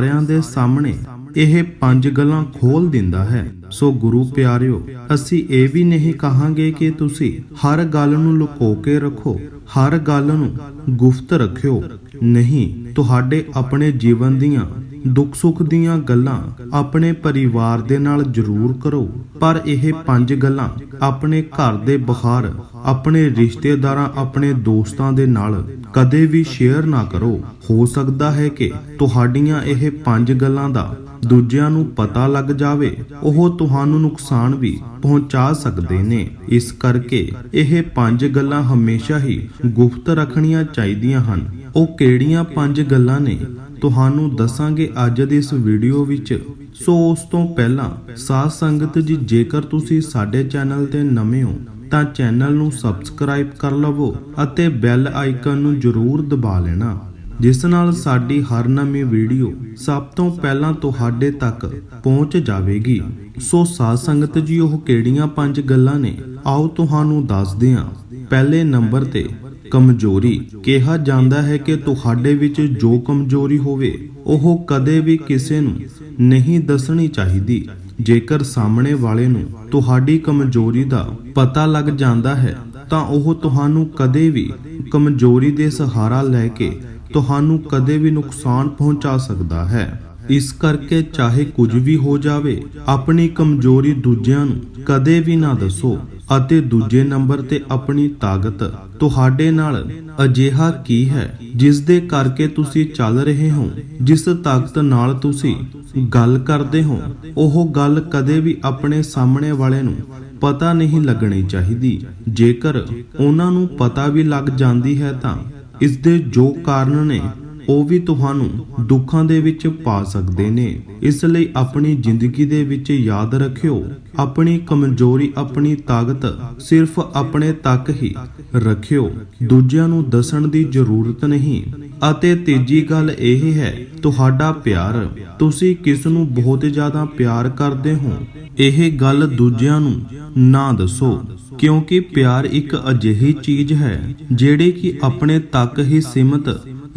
ਸਾਰਿਆਂ ਦੇ ਸਾਹਮਣੇ ਇਹ ਪੰਜ ਗੱਲਾਂ ਖੋਲ ਦਿੰਦਾ ਹੈ। ਸੋ ਗੁਰੂ ਪਿਆਰਿਓ, ਅਸੀਂ ਇਹ ਵੀ ਨਹੀਂ ਕਹਾਂਗੇ ਕਿ ਤੁਸੀਂ ਹਰ ਗੱਲ ਨੂੰ ਲੁਕੋ ਕੇ ਰੱਖੋ, ਹਰ ਗੱਲ ਨੂੰ ਗੁਫਤ ਰੱਖਿਓ। ਨਹੀਂ, ਤੁਹਾਡੇ ਆਪਣੇ ਜੀਵਨ ਦੀਆਂ ਦੁੱਖ ਸੁੱਖ ਦੀਆਂ ਗੱਲਾਂ ਆਪਣੇ ਪਰਿਵਾਰ ਦੇ ਨਾਲ ਜ਼ਰੂਰ ਕਰੋ, ਪਰ ਇਹ ਪੰਜ ਗੱਲਾਂ ਆਪਣੇ ਘਰ ਦੇ ਬਾਹਰ, ਆਪਣੇ ਰਿਸ਼ਤੇਦਾਰਾਂ, ਆਪਣੇ ਦੋਸਤਾਂ ਦੇ ਨਾਲ ਕਦੇ ਵੀ ਸ਼ੇਅਰ ਨਾ ਕਰੋ। ਹੋ ਸਕਦਾ ਹੈ ਕਿ ਤੁਹਾਡੀਆਂ ਇਹ ਪੰਜ ਗੱਲਾਂ ਦਾ ਦੂਜਿਆਂ ਨੂੰ ਪਤਾ ਲੱਗ ਜਾਵੇ, ਉਹ ਤੁਹਾਨੂੰ ਨੁਕਸਾਨ ਵੀ ਪਹੁੰਚਾ ਸਕਦੇ ਨੇ। ਇਸ ਕਰਕੇ ਇਹ ਪੰਜ ਗੱਲਾਂ ਹਮੇਸ਼ਾ ਹੀ ਗੁਪਤ ਰੱਖਣੀਆਂ ਚਾਹੀਦੀਆਂ ਹਨ। ਉਹ ਕਿਹੜੀਆਂ ਪੰਜ ਗੱਲਾਂ ਨੇ? ਤੁਹਾਨੂੰ ਦੱਸਾਂਗੇ ਅੱਜ ਦੇ ਇਸ ਵੀਡੀਓ ਵਿੱਚ। ਸੋ ਉਸ ਤੋਂ ਪਹਿਲਾਂ ਸਾਧ ਸੰਗਤ ਜੀ, ਜੇਕਰ ਤੁਸੀਂ ਸਾਡੇ ਚੈਨਲ ਤੇ ਨਵੇਂ ਹੋ, ਤਾਂ ਚੈਨਲ ਨੂੰ ਸਬਸਕ੍ਰਾਈਬ ਕਰ ਲਵੋ ਅਤੇ ਬੈਲ ਆਈਕਨ ਨੂੰ ਜ਼ਰੂਰ ਦਬਾ ਲੈਣਾ, ਜਿਸ ਨਾਲ ਸਾਡੀ ਹਰ ਨਵੀਂ ਵੀਡੀਓ ਸਭ ਤੋਂ ਪਹਿਲਾਂ ਤੁਹਾਡੇ ਤੱਕ ਪਹੁੰਚ ਜਾਵੇਗੀ। ਸੋ ਸਾਧ ਸੰਗਤ ਜੀ, ਉਹ ਕਿਹੜੀਆਂ ਪੰਜ ਗੱਲਾਂ ਨੇ? ਆਓ ਤੁਹਾਨੂੰ ਦੱਸਦੇ ਹਾਂ। ਪਹਿਲੇ ਨੰਬਰ ਤੇ ਕਮਜ਼ੋਰੀ। ਕਿਹਾ ਜਾਂਦਾ ਹੈ ਕਿ ਤੁਹਾਡੇ ਵਿੱਚ ਜੋ ਕਮਜ਼ੋਰੀ ਹੋਵੇ, ਉਹ ਕਦੇ ਵੀ ਕਿਸੇ ਨੂੰ ਨਹੀਂ ਦੱਸਣੀ ਚਾਹੀਦੀ। ਜੇਕਰ ਸਾਹਮਣੇ ਵਾਲੇ ਨੂੰ ਤੁਹਾਡੀ ਕਮਜ਼ੋਰੀ ਦਾ ਪਤਾ ਲੱਗ ਜਾਂਦਾ ਹੈ, ਤਾਂ ਉਹ ਤੁਹਾਨੂੰ ਕਦੇ ਵੀ ਕਮਜ਼ੋਰੀ ਦੇ ਸਹਾਰਾ ਲੈ ਕੇ ਤੁਹਾਨੂੰ ਕਦੇ ਵੀ ਨੁਕਸਾਨ ਪਹੁੰਚਾ ਸਕਦਾ ਹੈ। ਇਸ ਕਰਕੇ ਚਾਹੇ ਕੁਝ ਵੀ ਹੋ ਜਾਵੇ, ਆਪਣੀ ਕਮਜ਼ੋਰੀ ਦੂਜਿਆਂ ਨੂੰ ਕਦੇ ਵੀ ਨਾ ਦੱਸੋ। ਅਤੇ ਦੂਜੇ ਨੰਬਰ ਤੇ ਆਪਣੀ ਤਾਕਤ। ਤੁਹਾਡੇ ਨਾਲ ਅਜਿਹਾ ਕੀ ਹੈ ਜਿਸ ਦੇ ਕਰਕੇ ਤੁਸੀਂ ਚੱਲ ਰਹੇ ਹੋ, ਜਿਸ ਤਾਕਤ ਨਾਲ ਤੁਸੀਂ ਗੱਲ ਕਰਦੇ ਹੋ, ਉਹ ਗੱਲ ਕਦੇ ਵੀ ਆਪਣੇ ਸਾਹਮਣੇ ਵਾਲੇ ਨੂੰ ਪਤਾ ਨਹੀਂ ਲੱਗਣੀ ਚਾਹੀਦੀ। ਜੇਕਰ ਉਹਨਾਂ ਨੂੰ ਪਤਾ ਵੀ ਲੱਗ ਜਾਂਦੀ ਹੈ ਤਾਂ ਇਸ ਦੇ ਜੋ ਕਾਰਨ ਨੇ ਉਹ ਵੀ ਤੁਹਾਨੂੰ ਦੁੱਖਾਂ ਦੇ ਵਿੱਚ ਪਾ ਸਕਦੇ ਨੇ। ਇਸ ਲਈ ਆਪਣੀ ਜ਼ਿੰਦਗੀ ਦੇ ਵਿੱਚ ਯਾਦ ਰੱਖਿਓ, ਆਪਣੀ ਕਮਜ਼ੋਰੀ, ਆਪਣੀ ਤਾਕਤ ਸਿਰਫ ਆਪਣੇ ਤੱਕ ਹੀ ਰੱਖਿਓ। ਦੂਜਿਆਂ ਨੂੰ ਦੱਸਣ ਦੀ ਜ਼ਰੂਰਤ ਨਹੀਂ। ਅਤੇ ਤੀਜੀ ਗੱਲ ਇਹ ਹੈ, ਤੁਹਾਡਾ ਪਿਆਰ। ਤੁਸੀਂ ਕਿਸ ਨੂੰ ਬਹੁਤ ਜ਼ਿਆਦਾ ਪਿਆਰ ਕਰਦੇ ਹੋ? ਇਹ ਗੱਲ ਦੂਜਿਆਂ ਨੂੰ ਨਾ ਦੱਸੋ, ਕਿਉਂਕਿ ਪਿਆਰ ਇੱਕ ਅਜਿਹੀ ਚੀਜ਼ ਹੈ, ਜਿਹੜੀ ਕਿ ਆਪਣੇ ਤੱਕ ਹੀ ਸੀਮਤ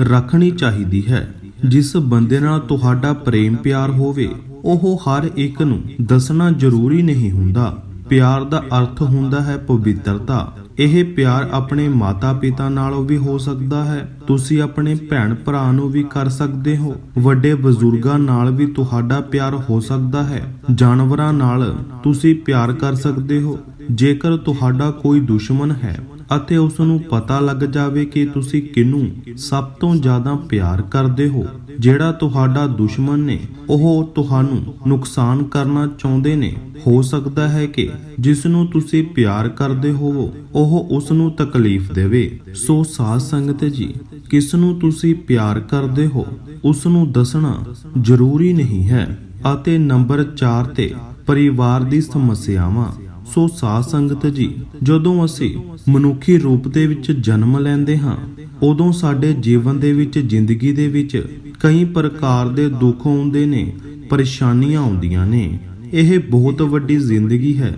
ਰੱਖਣੀ ਚਾਹੀਦੀ ਹੈ। ਜਿਸ ਬੰਦੇ ਨਾਲ ਤੁਹਾਡਾ ਪ੍ਰੇਮ ਪਿਆਰ ਹੋਵੇ, ਉਹ ਹਰ ਇੱਕ ਨੂੰ ਦੱਸਣਾ ਜ਼ਰੂਰੀ ਨਹੀਂ ਹੁੰਦਾ। ਪਿਆਰ ਦਾ ਅਰਥ ਹੁੰਦਾ ਹੈ ਪਵਿੱਤਰਤਾ। ਇਹ ਪਿਆਰ ਆਪਣੇ ਮਾਤਾ-ਪਿਤਾ ਨਾਲੋਂ ਵੀ ਹੋ ਸਕਦਾ ਹੈ। ਤੁਸੀਂ ਆਪਣੇ ਭੈਣ ਭਰਾ ਨੂੰ ਵੀ ਕਰ ਸਕਦੇ ਹੋ। ਵੱਡੇ ਬਜ਼ੁਰਗਾਂ ਨਾਲ ਵੀ ਤੁਹਾਡਾ ਪਿਆਰ ਹੋ ਸਕਦਾ ਹੈ। ਜਾਨਵਰਾਂ ਨਾਲ ਤੁਸੀਂ ਪਿਆਰ ਕਰ ਸਕਦੇ ਹੋ। ਜੇਕਰ ਤੁਹਾਡਾ ਕੋਈ ਦੁਸ਼ਮਣ ਹੈ ਅਤੇ ਉਸ ਨੂੰ ਪਤਾ ਲੱਗ ਜਾਵੇ ਕਿ ਤੁਸੀਂ ਕਿਹਨੂੰ ਸਭ ਤੋਂ ਜ਼ਿਆਦਾ ਪਿਆਰ ਕਰਦੇ ਹੋ। ਜਿਹੜਾ ਤੁਹਾਡਾ ਦੁਸ਼ਮਣ ਨੇ, ਉਹ ਤੁਹਾਨੂੰ ਨੁਕਸਾਨ ਕਰਨਾ ਚਾਹੁੰਦੇ ਨੇ। ਹੋ ਸਕਦਾ ਹੈ ਕਿ ਜਿਸ ਨੂੰ ਤੁਸੀਂ ਪਿਆਰ ਕਰਦੇ ਹੋਵੋ, ਉਹ ਉਸ ਨੂੰ ਤਕਲੀਫ ਦੇਵੇ। ਸੋ ਸਾਧ ਸੰਗਤ ਜੀ ਕਿਸ ਨੂੰ ਤੁਸੀਂ ਪਿਆਰ ਕਰਦੇ ਹੋ ਉਸ ਨੂੰ ਦੱਸਣਾ ਜ਼ਰੂਰੀ ਨਹੀਂ ਹੈ। ਅਤੇ ਨੰਬਰ 4 ਤੇ, ਪਰਿਵਾਰ ਦੀ ਸਮੱਸਿਆਵਾਂ। ਸੋ ਸਾਧ ਸੰਗਤ ਜੀ, ਜਦੋਂ ਅਸੀਂ ਮਨੁੱਖੀ ਰੂਪ ਦੇ ਵਿੱਚ ਜਨਮ ਲੈਂਦੇ ਹਾਂ, ਉਦੋਂ ਸਾਡੇ ਜੀਵਨ ਦੇ ਵਿੱਚ, ਜ਼ਿੰਦਗੀ ਦੇ ਵਿੱਚ ਕਈ ਪ੍ਰਕਾਰ ਦੇ ਦੁੱਖ ਆਉਂਦੇ ਨੇ, ਪਰੇਸ਼ਾਨੀਆਂ ਆਉਂਦੀਆਂ ਨੇ। ਇਹ ਬਹੁਤ ਵੱਡੀ ਜ਼ਿੰਦਗੀ ਹੈ।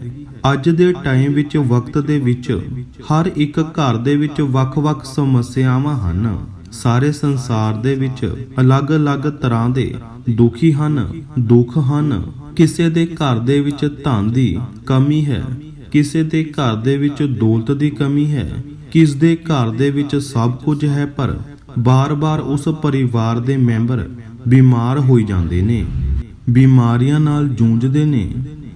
ਅੱਜ ਦੇ ਟਾਈਮ ਵਿੱਚ, ਵਕਤ ਦੇ ਵਿੱਚ, ਹਰ ਇੱਕ ਘਰ ਦੇ ਵਿੱਚ ਵੱਖ-ਵੱਖ ਸਮੱਸਿਆਵਾਂ ਹਨ। ਸਾਰੇ ਸੰਸਾਰ ਦੇ ਵਿੱਚ ਅਲੱਗ-ਅਲੱਗ ਤਰ੍ਹਾਂ ਦੇ ਦੁਖੀ ਹਨ, ਦੁੱਖ ਹਨ। ਕਿਸੇ ਦੇ ਘਰ ਦੇ ਵਿੱਚ ਧਨ ਦੀ ਕਮੀ ਹੈ, ਕਿਸੇ ਦੇ ਘਰ ਦੇ ਵਿੱਚ ਦੌਲਤ ਦੀ ਕਮੀ ਹੈ, ਕਿਸ ਦੇ ਘਰ ਦੇ ਵਿੱਚ ਸਭ ਕੁਝ ਹੈ, ਪਰ ਬਾਰ-ਬਾਰ ਉਸ ਪਰਿਵਾਰ ਦੇ ਮੈਂਬਰ ਬਿਮਾਰ ਹੋਈ ਜਾਂਦੇ ਨੇ, ਬਿਮਾਰੀਆਂ ਨਾਲ ਜੂਝਦੇ ਨੇ,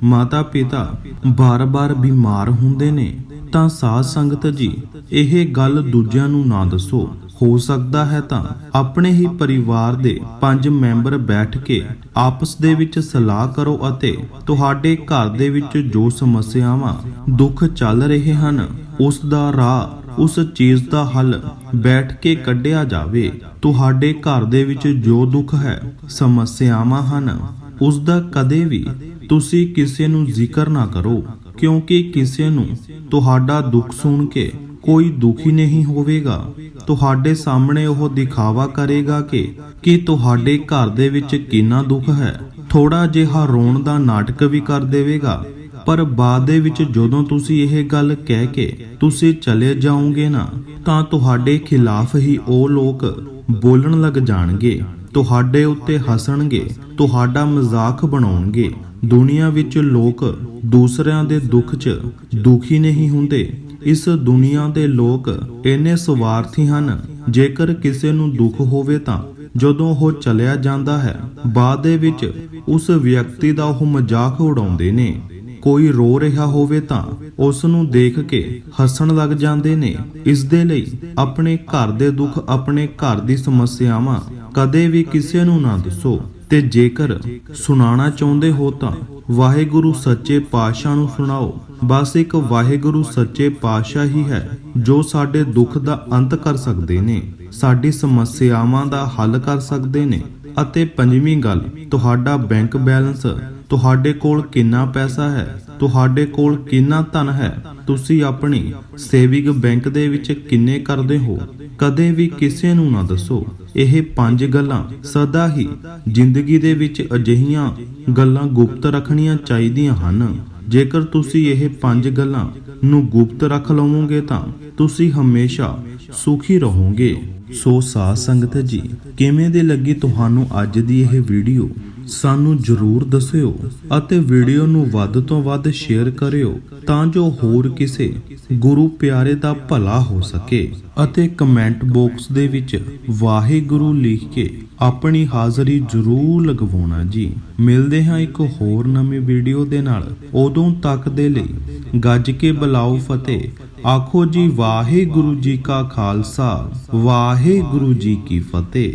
ਮਾਤਾ-ਪਿਤਾ ਬਾਰ-ਬਾਰ ਬਿਮਾਰ ਹੁੰਦੇ ਨੇ, ਤਾਂ ਸਾਧ ਸੰਗਤ ਜੀ, ਇਹ ਗੱਲ ਦੂਜਿਆਂ ਨੂੰ ਨਾ ਦੱਸੋ। ਹੋ ਸਕਦਾ ਹੈ ਤਾਂ ਆਪਣੇ ਹੀ ਪਰਿਵਾਰ ਦੇ ਪੰਜ ਮੈਂਬਰ ਬੈਠ ਕੇ ਆਪਸ ਦੇ ਵਿੱਚ ਸਲਾਹ ਕਰੋ ਅਤੇ ਤੁਹਾਡੇ ਘਰ ਦੇ ਵਿੱਚ ਜੋ ਸਮੱਸਿਆਵਾਂ, ਦੁੱਖ ਚੱਲ ਰਹੇ ਹਨ, ਉਸ ਦਾ ਰਾਹ, ਉਸ ਚੀਜ਼ ਦਾ ਹੱਲ ਬੈਠ ਕੇ ਕੱਢਿਆ ਜਾਵੇ। ਤੁਹਾਡੇ ਘਰ ਦੇ ਵਿੱਚ ਜੋ ਦੁੱਖ ਹੈ, ਸਮੱਸਿਆਵਾਂ ਹਨ, ਉਸ ਦਾ ਕਦੇ ਵੀ ਤੁਸੀਂ ਕਿਸੇ ਨੂੰ ਜ਼ਿਕਰ ਨਾ ਕਰੋ, ਕਿਉਂਕਿ ਕਿਸੇ ਨੂੰ ਤੁਹਾਡਾ ਦੁੱਖ ਸੁਣ ਕੇ ਕੋਈ ਦੁਖੀ ਨਹੀਂ ਹੋਵੇਗਾ। ਤੁਹਾਡੇ ਸਾਹਮਣੇ ਉਹ ਦਿਖਾਵਾ ਕਰੇਗਾ ਕਿ ਕਿ ਤੁਹਾਡੇ ਘਰ ਦੇ ਵਿੱਚ ਕਿੰਨਾ ਦੁੱਖ ਹੈ। ਥੋੜਾ ਜਿਹਾ ਰੋਣ ਦਾ ਨਾਟਕ ਵੀ ਕਰ ਦੇਵੇਗਾ। ਪਰ ਬਾਅਦ ਦੇ ਵਿੱਚ ਜਦੋਂ ਤੁਸੀਂ ਇਹ ਗੱਲ ਕਹਿ ਕੇ ਤੁਸੀਂ ਚਲੇ ਜਾਓਗੇ ਨਾ, ਤਾਂ ਤੁਹਾਡੇ ਖਿਲਾਫ ਹੀ ਉਹ ਲੋਕ ਬੋਲਣ ਲੱਗ ਜਾਣਗੇ। ਤੁਹਾਡੇ ਉੱਤੇ ਹੱਸਣਗੇ, ਤੁਹਾਡਾ ਮਜ਼ਾਕ ਬਣਾਉਣਗੇ। ਦੁਨੀਆ ਵਿੱਚ ਲੋਕ ਦੂਸਰਿਆਂ ਦੇ ਦੁੱਖ 'ਚ ਦੁਖੀ ਨਹੀਂ ਹੁੰਦੇ। ਇਸ ਦੁਨੀਆ ਦੇ ਲੋਕ ਇੰਨੇ ਸਵਾਰਥੀ ਹਨ, ਜੇਕਰ ਕਿਸੇ ਨੂੰ ਦੁੱਖ ਹੋਵੇ ਤਾਂ। ਜਦੋਂ ਉਹ ਚਲਿਆ ਜਾਂਦਾ ਹੈ, ਬਾਅਦ ਦੇ ਵਿੱਚ ਉਸ ਵਿਅਕਤੀ ਦਾ ਉਹ ਮਜ਼ਾਕ ਉਡਾਉਂਦੇ ਨੇ। ਕੋਈ ਰੋ ਰਿਹਾ ਹੋਵੇ ਤਾਂ ਉਸ ਨੂੰ ਦੇਖ ਕੇ ਹੱਸਣ ਲੱਗ ਜਾਂਦੇ ਨੇ। ਇਸ ਦੇ ਲਈ ਆਪਣੇ ਘਰ ਦੇ ਦੁੱਖ, ਆਪਣੇ ਘਰ ਦੀ ਸਮੱਸਿਆਵਾਂ ਕਦੇ ਵੀ ਕਿਸੇ ਨੂੰ ਨਾ ਦੱਸੋ। ਤੇ ਜੇਕਰ ਸੁਣਾਉਣਾ ਚਾਹੁੰਦੇ ਹੋ ਤਾਂ ਵਾਹਿਗੁਰੂ ਸੱਚੇ ਪਾਤਸ਼ਾਹ ਨੂੰ ਸੁਣਾਓ। ਬਸ ਇੱਕ ਵਾਹਿਗੁਰੂ ਸੱਚੇ ਪਾਤਸ਼ਾਹ ਹੀ ਹੈ, ਜੋ ਸਾਡੇ ਦੁੱਖ ਦਾ ਅੰਤ ਕਰ ਸਕਦੇ ਨੇ, ਸਾਡੀ ਸਮੱਸਿਆਵਾਂ ਦਾ ਹੱਲ ਕਰ ਸਕਦੇ ਨੇ ਅਤੇ ਪੰਜਵੀਂ ਗੱਲ, ਤੁਹਾਡਾ ਬੈਂਕ ਬੈਲੈਂਸ, ਤੁਹਾਡੇ ਕੋਲ ਕਿੰਨਾ ਪੈਸਾ ਹੈ, ਤੁਹਾਡੇ ਕੋਲ ਕਿੰਨਾ ਧਨ ਹੈ, ਤੁਸੀਂ ਆਪਣੀ ਸੇਵਿੰਗ ਬੈਂਕ ਦੇ ਵਿੱਚ ਕਿੰਨੇ ਕਰਦੇ ਹੋ, ਕਦੇ ਵੀ ਕਿਸੇ ਨੂੰ ਨਾ ਦੱਸੋ। ਇਹ ਪੰਜ ਗੱਲਾਂ ਸਦਾ ਹੀ ਜ਼ਿੰਦਗੀ ਦੇ ਵਿੱਚ ਅਜਿਹੀਆਂ ਗੱਲਾਂ ਗੁਪਤ ਰੱਖਣੀਆਂ ਚਾਹੀਦੀਆਂ ਹਨ। ਜੇਕਰ ਤੁਸੀਂ ਇਹ ਪੰਜ ਗੱਲਾਂ ਨੂੰ ਗੁਪਤ ਰੱਖ ਲਵੋਗੇ ਤਾਂ ਤੁਸੀਂ ਹਮੇਸ਼ਾ ਸੁਖੀ ਰਹੋਗੇ। ਸੋ ਸਾਧ ਸੰਗਤ ਜੀ, ਕਿਵੇਂ ਦੀ ਲੱਗੀ ਤੁਹਾਨੂੰ ਅੱਜ ਦੀ ਇਹ ਵੀਡੀਓ? ਸਾਨੂੰ ਜਰੂਰ ਦੱਸਿਓ ਅਤੇ ਵੀਡੀਓ ਨੂੰ ਵੱਧ ਤੋਂ ਵੱਧ ਸ਼ੇਅਰ ਕਰਿਓ ਤਾਂ ਜੋ ਹੋਰ ਕਿਸੇ ਗੁਰੂ ਪਿਆਰੇ ਦਾ ਭਲਾ ਹੋ ਸਕੇ ਅਤੇ ਕਮੈਂਟ ਬਾਕਸ ਦੇ ਵਿੱਚ ਵਾਹਿਗੁਰੂ ਲਿਖ ਕੇ ਆਪਣੀ ਹਾਜ਼ਰੀ ਜਰੂਰ ਲਗਵਾਉਣਾ ਜੀ। ਮਿਲਦੇ ਹਾਂ ਇੱਕ ਹੋਰ ਨਵੀਂ ਵੀਡੀਓ ਦੇ ਨਾਲ। ਉਦੋਂ ਤੱਕ ਦੇ ਲਈ ਗੱਜ ਕੇ ਬੁਲਾਓ ਫਤਿਹ। ਆਖੋ ਜੀ ਵਾਹਿਗੁਰੂ ਜੀ ਕਾ ਖਾਲਸਾ, ਵਾਹਿਗੁਰੂ ਜੀ ਕੀ ਫਤਿਹ।